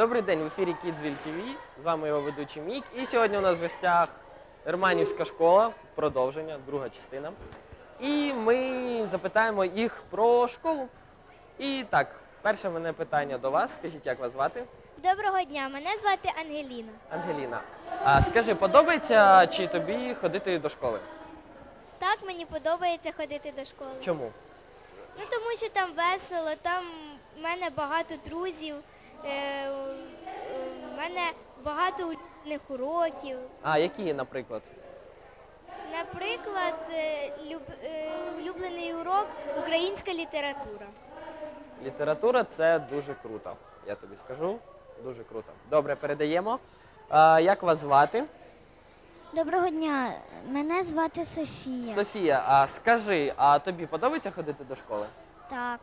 Добрий день в ефірі Kidsville TV. З вами його ведучий Мік. І сьогодні у нас в гостях Романівська школа, продовження, друга частина. І ми запитаємо їх про школу. І так, перше мене питання до вас. Скажіть, як вас звати? Доброго дня, мене звати Ангеліна. Ангеліна. А скажи, подобається чи тобі ходити до школи? Так, мені подобається ходити до школи. Чому? Ну тому що там весело, там в мене багато друзів, у мене багато улюблених уроків. А які, наприклад? Наприклад, е, люб- е, улюблений урок українська література. Література це дуже круто. Я тобі скажу. Дуже круто. Добре, передаємо. А, як вас звати? Доброго дня, мене звати Софія. Софія, а скажи, а тобі подобається ходити до школи? Так.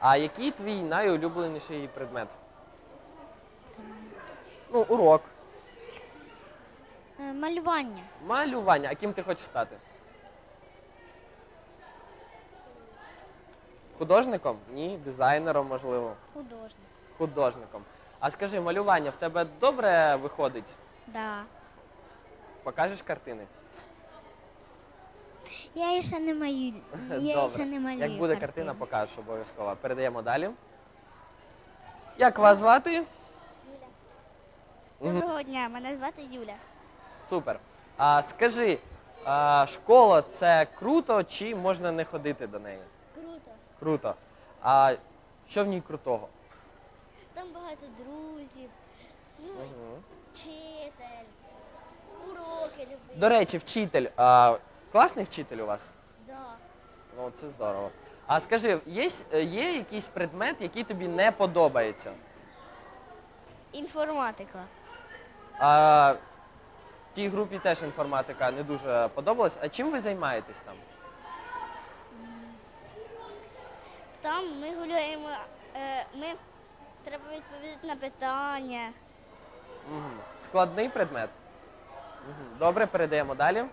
А який твій найулюбленіший предмет? Ну, урок. Е, Малювання. Малювання. А ким ти хочеш стати? Художником? Ні, дизайнером, можливо. Художник. Художником. А скажи, малювання в тебе добре виходить? Да. Покажеш картини? Я її ще не малюю. Я її ще не малюю. Як буде картини. картина, покажеш обов'язково. Передаємо далі. Як вас звати? Доброго дня, мене звати Юля. Супер. А скажи, а, школа це круто чи можна не ходити до неї? Круто. Круто. А що в ній крутого? Там багато друзів, ну, Мгм. вчитель, уроки любить. До речі, вчитель. А, класний вчитель у вас? Да. Ну, це здорово. А скажи, є, є якийсь предмет, який тобі не подобається? Інформатика. А, тій групі теж інформатика не дуже подобалась. А чим ви займаєтесь там? Там ми гуляємо, е, ми треба відповідати на питання. Мгм. Складний предмет? Мгм. Добре, передаємо далі.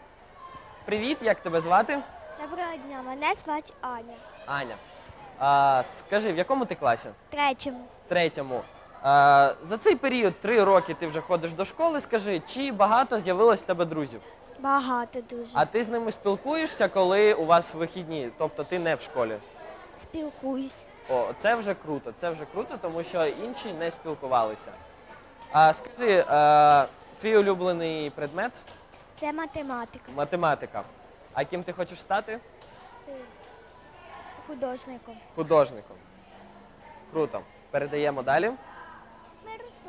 Привіт, як тебе звати? Доброго дня, мене звати Аня. Аня. А, скажи, в якому ти класі? Третьому. В третьому. А, за цей період три роки ти вже ходиш до школи. Скажи, чи багато з'явилось в тебе друзів? Багато дуже. А ти з ними спілкуєшся, коли у вас вихідні, тобто ти не в школі? Спілкуюсь. О, це вже круто, це вже круто, тому що інші не спілкувалися. А, скажи, а, твій улюблений предмет Це математика. математика. А ким ти хочеш стати? Художником. Художником. Круто. Передаємо далі.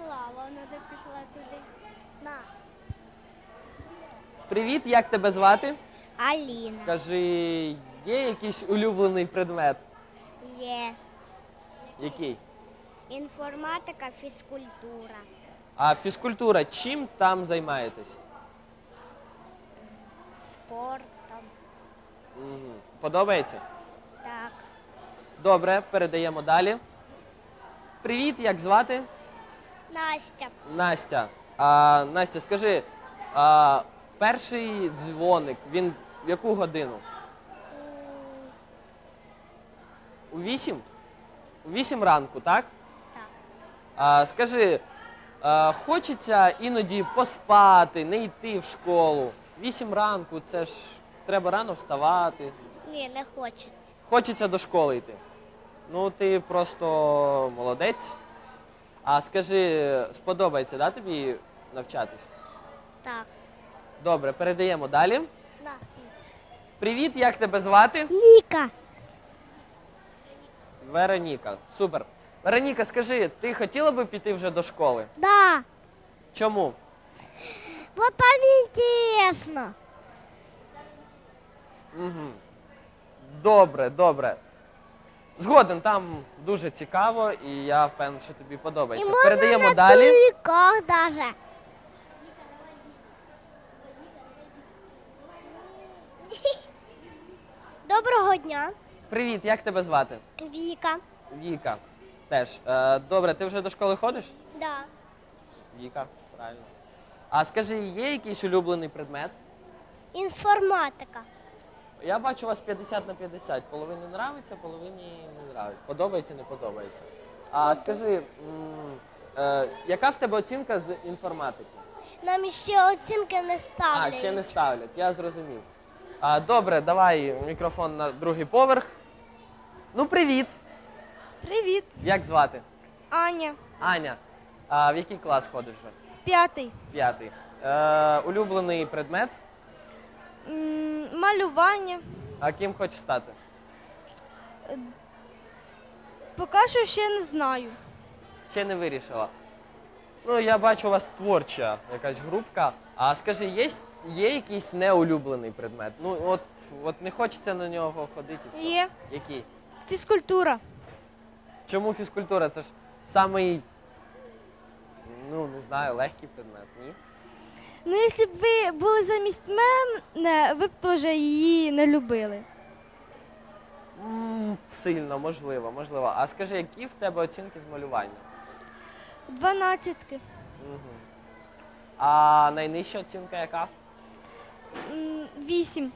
Мирослава, вона де пішла туди. На. Привіт, як тебе звати? Аліна. Скажи, є якийсь улюблений предмет? Є. Який? Інформатика, фізкультура. А фізкультура, чим там займаєтесь? Спортом. Мгм. Подобається? Так. Добре, передаємо далі. Привіт, як звати? Настя. Настя. А, Настя, скажи, а, перший дзвоник, він в яку годину? У вісім? У вісім ранку, так? Так. А, скажи, а, хочеться іноді поспати, не йти в школу. Вісім ранку, це ж треба рано вставати. Ні, не хоче. Хочеться до школи йти. Ну, ти просто молодець. А скажи, сподобається, да, тобі навчатись? Так. Добре, передаємо далі. На. Привіт, як тебе звати? Ніка. Вероніка. Супер. Вероніка, скажи, ти хотіла би піти вже до школи? Да. Чому? Вот там интересно. Угу. Добре, добре. Згоден, там дуже цікаво, і я впевнений, що тобі подобається. Передаємо далі. Туриках даже. Доброго дня. Привіт, як тебе звати? Віка. Віка. Теж. Е, добре, ти вже до школи ходиш? Да. Віка, правильно. А скажи, є якийсь улюблений предмет? Інформатика. Я бачу у вас 50 на 50. Половині нравиться, половині не нравиться. Подобається, не подобається. А скажи, м, Е, яка в тебе оцінка з інформатики? Нам ще оцінки не А, ставлять. ще не ставлять, я зрозумів. А, добре, давай мікрофон на другий поверх. Ну, привіт! Привіт, Як звати? Аня. Аня. А в який клас ходиш вже? П'ятий. П'ятий. Е, улюблений предмет. М, Малювання. А ким хочеш стати? Поки що ще не знаю. Ще не вирішила. Ну, я бачу, у вас творча якась групка. А скажи, є, є якийсь неулюблений предмет? Ну, от, от не хочеться на нього ходити і все. Є. Який? Фізкультура. Чому фізкультура? Це ж самий, ну, не знаю, легкий предмет, ні? Ну, якщо б ви були замість мене, ви б теж її не любили. М, сильно, можливо, можливо. А скажи, які в тебе оцінки з малювання? Дванадцятки. Угу. А найнижча оцінка яка? М, Вісім.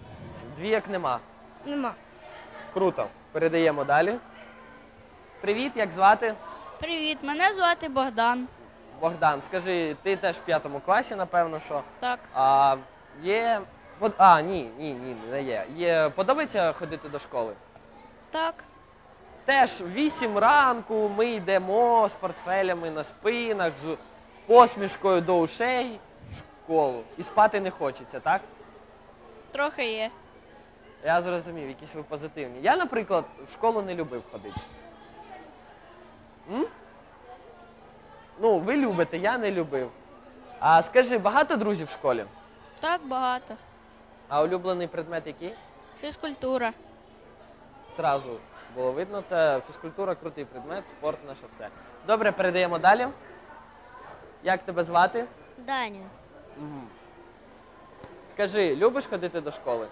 Дві як нема. Нема. Круто. Передаємо далі. Привіт, як звати? Привіт, мене звати Богдан. Богдан, скажи, ти теж в п'ятому класі, напевно, що. Так, А, є. под- А, ні, ні, ні, не є. Є. Подобається ходити до школи? так, Теж в 8 ранку ми йдемо з портфелями на спинах, з посмішкою до ушей в школу. І спати не хочеться, так? трохи є. Я зрозумів, якісь ви позитивні. Я, наприклад, в школу не любив ходити. М? Ну, ви любите, я не любив. А скажи, багато друзів в школі? Так багато. А улюблений предмет який? Фізкультура. Зразу було видно, це фізкультура, крутий предмет, спорт наше все. Добре, передаємо далі. Як тебе звати? Даня. Скажи, любиш ходити до школи?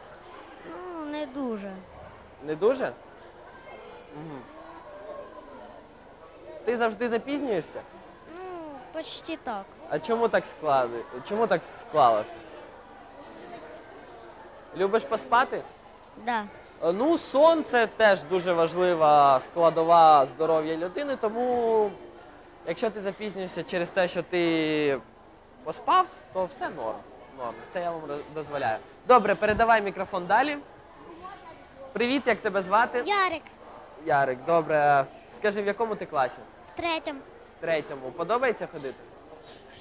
Ну, не дуже. Не дуже? Угу. Ти завжди запізнюєшся? Почти так. А чому так склади? Чому так склалось? Любиш поспати? Да. Е, Ну, сон це теж дуже важлива складова здоров'я людини, тому якщо ти запізнюєшся через те, що ти поспав, то все норм. норм. Це я вам дозволяю. Добре, передавай мікрофон далі. Привіт, як тебе звати? Ярик. Ярик, добре. Скажи, в якому ти класі? В третьому. Третьому. Подобається ходити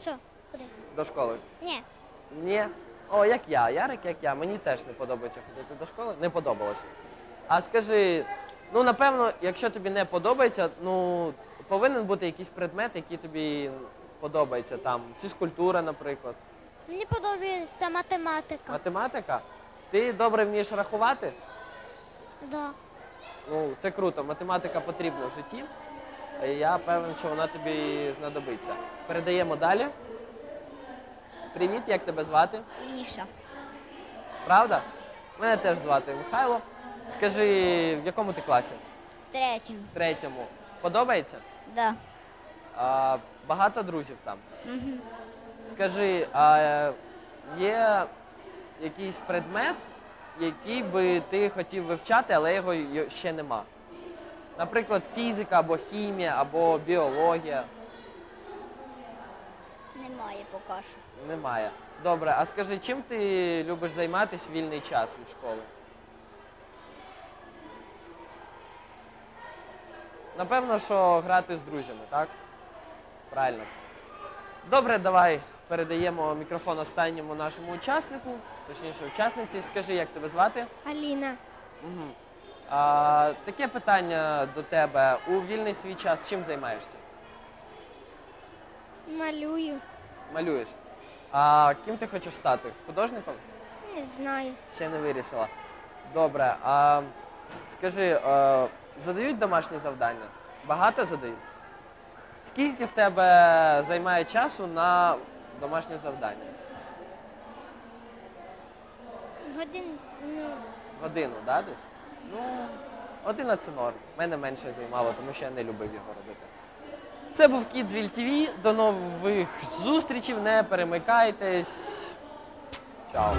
Що? Куди? до школи? Ні. Ні. О, як я, Ярик, як я. Мені теж не подобається ходити до школи. Не подобалося. А скажи, ну напевно, якщо тобі не подобається, ну повинен бути якийсь предмет, який тобі подобається. Там фізкультура, наприклад, Мені подобається математика. математика. Ти добре вмієш рахувати? Да. Ну, це круто. Математика потрібна в житті. І Я певен, що вона тобі знадобиться. Передаємо далі. Привіт, як тебе звати? Міша. Правда? Мене теж звати Михайло. Скажи, в якому ти класі? В третьому. В третьому. Подобається? Да. А, багато друзів там. Скажи, а е, є якийсь предмет, який би ти хотів вивчати, але його ще нема? Наприклад, фізика або хімія, або біологія. Немає поки що. Немає. Добре, а скажи, чим ти любиш займатися в вільний час від школи? Напевно, що грати з друзями, так? Правильно. Добре, давай передаємо мікрофон останньому нашому учаснику, точніше учасниці. Скажи, як тебе звати? Аліна. Угу. А, таке питання до тебе. У вільний свій час чим займаєшся? Малюю. Малюєш. А ким ти хочеш стати? Художником? Не знаю. Ще не вирішила. Добре, а скажи, а, задають домашні завдання? Багато задають? Скільки в тебе займає часу на домашнє завдання? Годин. Ну, Годину, да, десь? Ну, година це норм. Мене менше займало, тому що я не любив його робити. Це був Kidsville TV. До нових зустрічей. Не перемикайтесь. Чао.